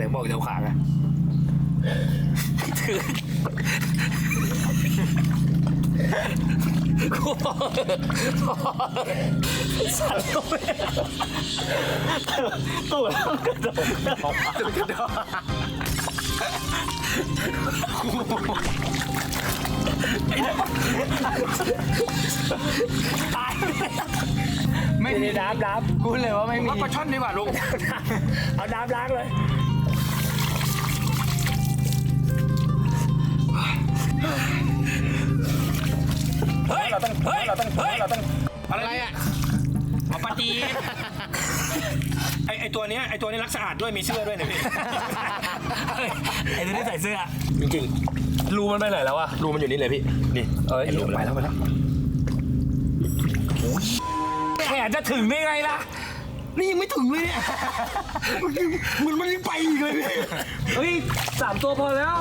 ไหนบอกจะเอาขาไงถือกูสั่นไปตัวแล้วกระโดดตัวกระโดดตายไม่มีน้ำน้ำกูเลยว่าไม่มีว่าปลาช่อนดีกว่าลุงเอาน้ำล้างเลย เฮ้ยเราต้องเฮ้ยเราต้องเราต้องอะไรอะเอาปลาจีนไอไอตัวเนี้ยไอตัวนี้รักสะอาดด้วยมีเสื้อด้วยนะพี่ไอ้ตัวนี้ใส่เสื้อจริงรูมันไปไหนแล้วอะรูมันอยู่นี่เลยพี่นี่เอ้ยไรูไปแล้วไปแล้วแขนจะถึงได้ไงล่ะนี่ยังไม่ถึงเลยเนี่ยมันมันไม่ได้ไปอีกเลยเฮ้ยสามตัวพอแล้ว